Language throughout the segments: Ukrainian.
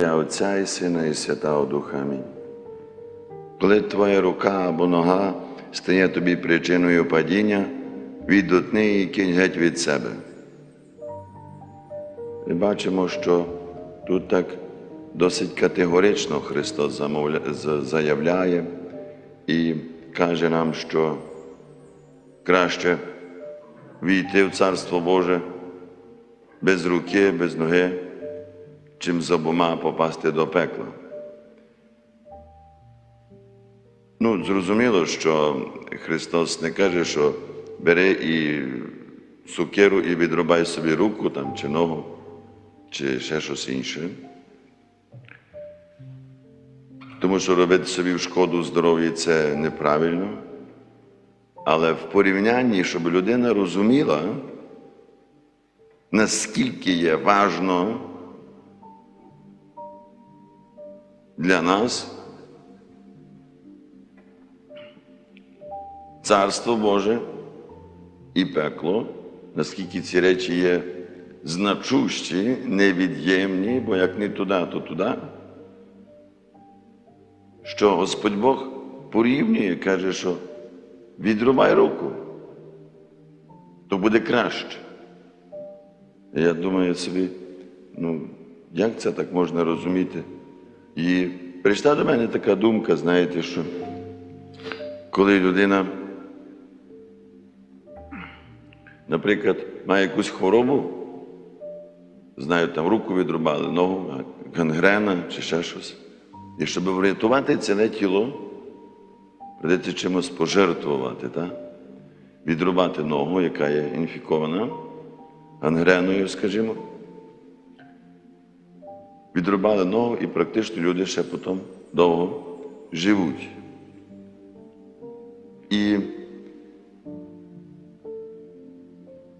Ім'я Отця і Сина і Святого Духа. Амінь. Коли твоя рука або нога стає тобі причиною падіння, віддотни і кинь геть від себе. Ми бачимо, що тут так досить категорично Христос замовля... заявляє і каже нам, що краще війти в Царство Боже без руки, без ноги, чим з обома попасти до пекла. Ну, зрозуміло, що Христос не каже, що бери і сукеру і відрубай собі руку там, чи ногу, чи ще щось інше. Тому що робити собі шкоду здоров'ю це неправильно. Але в порівнянні, щоб людина розуміла, наскільки є важно для нас Царство Боже і пекло, наскільки ці речі є значущі, невід'ємні, бо як не туди, то туди, що Господь Бог порівнює, каже, що відрубай руку, то буде краще. Я думаю собі, ну, як це так можна розуміти? І прийшла до мене така думка, знаєте, що коли людина, наприклад, має якусь хворобу, знаю, там руку відрубали, ногу, гангрена чи ще щось. І щоб врятувати ціле тіло, прийдеться чимось пожертвувати, так? відрубати ногу, яка є інфікована, гангреною, скажімо. Відрубали ногу і практично люди ще потім довго живуть. І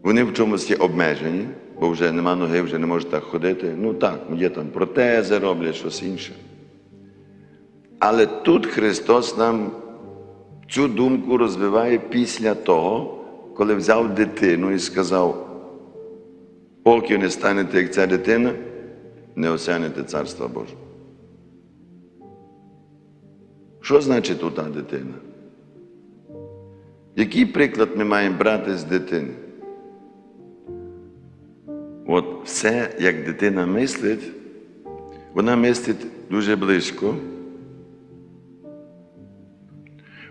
вони в чомусь є обмежені, бо вже нема ноги, вже не можуть так ходити. Ну так, є там протези, роблять щось інше. Але тут Христос нам цю думку розвиває після того, коли взяв дитину і сказав, поки не станете, як ця дитина, не осянете Царства Божого. Що значить ота дитина? Який приклад ми маємо брати з дитини? От все, як дитина мислить, вона мислить дуже близько.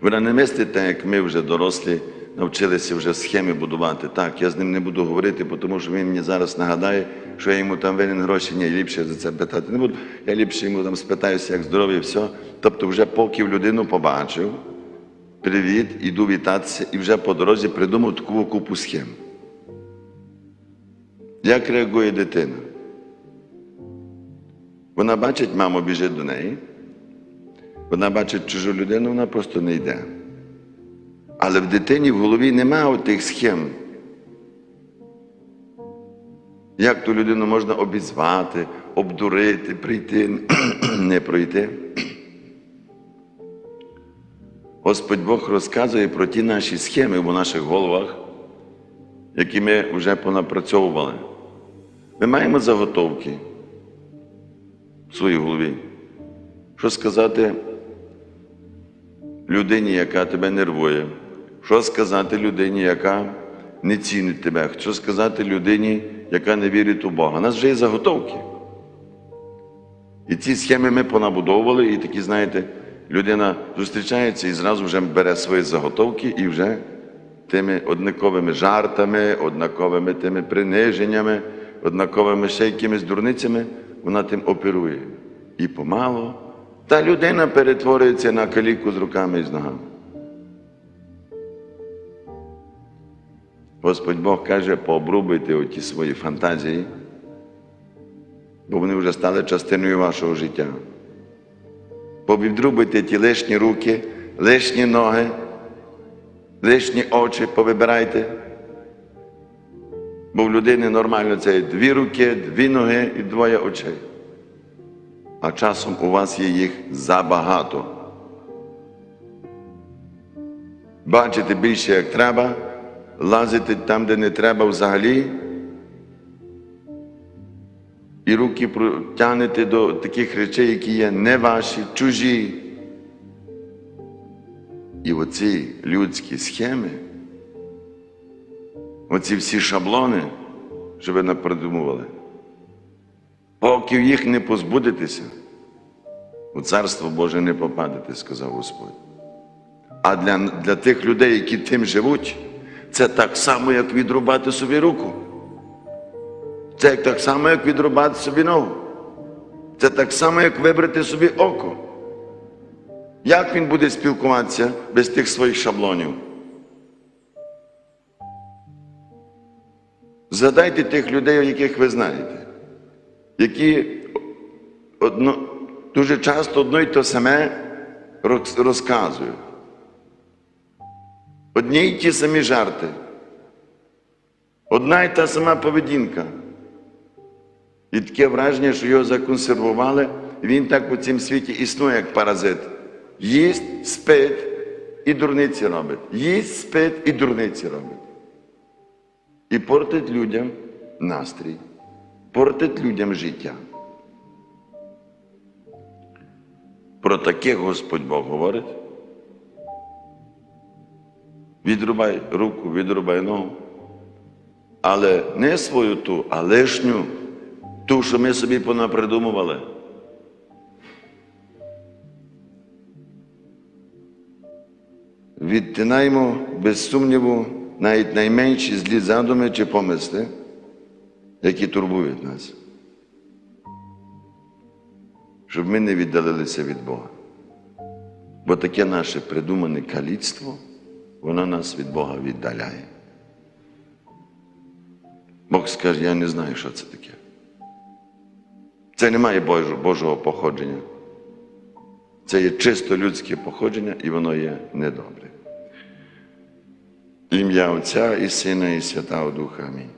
Вона не мислить так, як ми вже дорослі навчилися вже схеми будувати. Так, я з ним не буду говорити, тому що він мені зараз нагадає, що я йому там винен гроші, ні, ліпше за це питати не буду. Я ліпше йому там спитаюся, як здоров'я, все. Тобто, вже поки в людину побачив, привіт, іду вітатися, і вже по дорозі придумав таку купу схем. Як реагує дитина? Вона бачить, мама біжить до неї. Вона бачить чужу людину, вона просто не йде. Але в дитині в голові немає тих схем. Як ту людину можна обізвати, обдурити, прийти, не пройти? Господь Бог розказує про ті наші схеми в наших головах, які ми вже понапрацьовували. Ми маємо заготовки в своїй голові. Що сказати людині, яка тебе нервує? Що сказати людині, яка не цінить тебе? Що сказати людині, яка не вірить у Бога? У нас вже є заготовки. І ці схеми ми понабудовували, і такі, знаєте, людина зустрічається і зразу вже бере свої заготовки і вже тими однаковими жартами, однаковими тими приниженнями, однаковими ще якимись дурницями, вона тим оперує. І помало та людина перетворюється на каліку з руками і з ногами. Господь Бог каже, пообрубуйте оті свої фантазії, бо вони вже стали частиною вашого життя. Повідрубуйте ті лишні руки, лишні ноги, лишні очі повибирайте. Бо в людини нормально це дві руки, дві ноги і двоє очей. А часом у вас є їх забагато. Бачите більше, як треба, лазити там, де не треба взагалі, і руки тягнете до таких речей, які є не ваші, чужі. І оці людські схеми, оці всі шаблони, що ви напридумували, поки їх не позбудетеся, у Царство Боже не попадете, сказав Господь. А для, для тих людей, які тим живуть, це так само, як відрубати собі руку. Це так само, як відрубати собі ногу. Це так само, як вибрати собі око. Як він буде спілкуватися без тих своїх шаблонів? Згадайте тих людей, яких ви знаєте, які одно, дуже часто одно й те саме розказують. Одні й ті самі жарти, одна й та сама поведінка. І таке враження, що його законсервували, він так у цьому світі існує, як паразит. Їсть, спить і дурниці робить. Їсть, спить і дурниці робить. І портить людям настрій, портить людям життя. Про таких Господь Бог говорить. Відрубай руку, відрубай ногу. Але не свою ту, а лишню, ту, що ми собі понапридумували. Відтинаємо без сумніву навіть найменші злі задуми чи помисли, які турбують нас, щоб ми не віддалилися від Бога. Бо таке наше придумане каліцтво, воно нас від Бога віддаляє. Бог скаже, я не знаю, що це таке. Це не має Божого походження. Це є чисто людське походження, і воно є недобре. Ім'я Отця і Сина, і Святого Духа. Амінь.